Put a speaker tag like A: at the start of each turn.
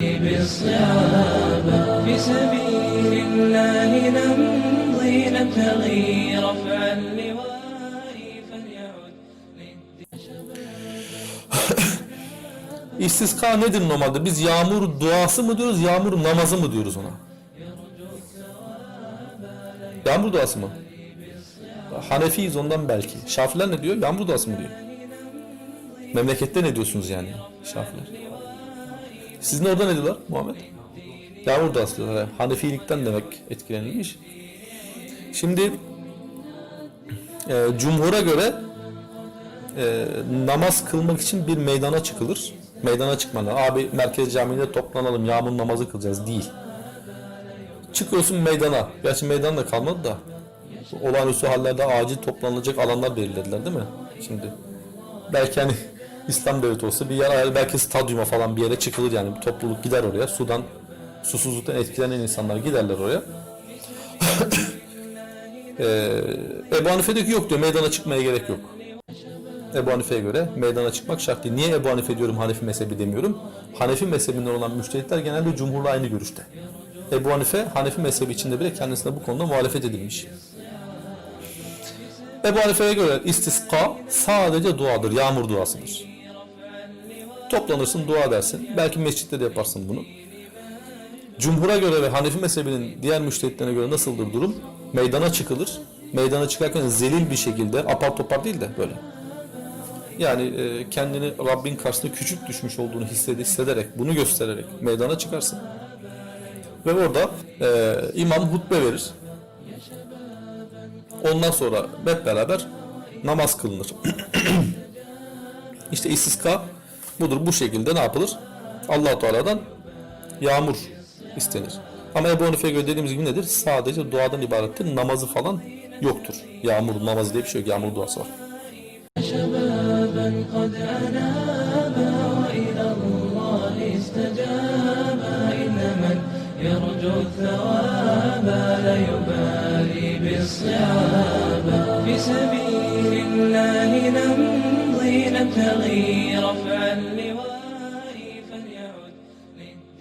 A: بالصعاب في سبيل الله نمضي نبتغي رفع اللواء فليعد
B: İstiska nedir normalde? Biz yağmur duası mı diyoruz, yağmur namazı mı diyoruz ona? Yağmur duası mı? Hanefiyiz ondan belki. Şafiler ne diyor? Yağmur duası mı diyor? Memlekette ne diyorsunuz yani? Şafiler. Sizin orada ne diyorlar Muhammed? Yağmur diyorlar. Yani Hanefilikten demek etkilenilmiş. Şimdi e, cumhura göre e, namaz kılmak için bir meydana çıkılır. Meydana çıkmadan abi merkez camide toplanalım yağmur namazı kılacağız değil. Çıkıyorsun meydana. Gerçi meydan da kalmadı da. Olağanüstü hallerde acil toplanılacak alanlar belirlediler değil mi? Şimdi belki hani İslam devleti olsa bir yer ayarlı belki stadyuma falan bir yere çıkılır yani bir topluluk gider oraya. Sudan susuzluktan etkilenen insanlar giderler oraya. Ee, Ebu Hanife diyor ki yok diyor meydana çıkmaya gerek yok. Ebu Hanife'ye göre meydana çıkmak şart değil. Niye Ebu Hanife diyorum Hanefi mezhebi demiyorum? Hanefi mezhebinden olan müştehitler genelde cumhurla aynı görüşte. Ebu Hanife, Hanefi mezhebi içinde bile kendisine bu konuda muhalefet edilmiş. Ebu Hanife'ye göre istiska sadece duadır, yağmur duasıdır. Toplanırsın, dua dersin. Belki mescitte de yaparsın bunu. Cumhur'a göre ve Hanefi mezhebinin diğer müştehitlerine göre nasıldır durum? Meydana çıkılır. Meydana çıkarken zelil bir şekilde, apar topar değil de böyle. Yani e, kendini Rabbin karşısında küçük düşmüş olduğunu hissede, hissederek, bunu göstererek meydana çıkarsın. Ve orada e, imam hutbe verir. Ondan sonra hep beraber namaz kılınır. işte istiska budur. Bu şekilde ne yapılır? allah Teala'dan yağmur istenir. Ama Ebu Hanife'ye göre dediğimiz gibi nedir? Sadece duadan ibarettir. Namazı falan yoktur. Yağmur namazı diye bir şey yok. Yağmur duası var.
A: شبابا قد أنابا وإلى الله استجابا إن من يرجو الثواب لا يبالي بالصعاب في سبيل الله نمضي نبتغي رفع اللواء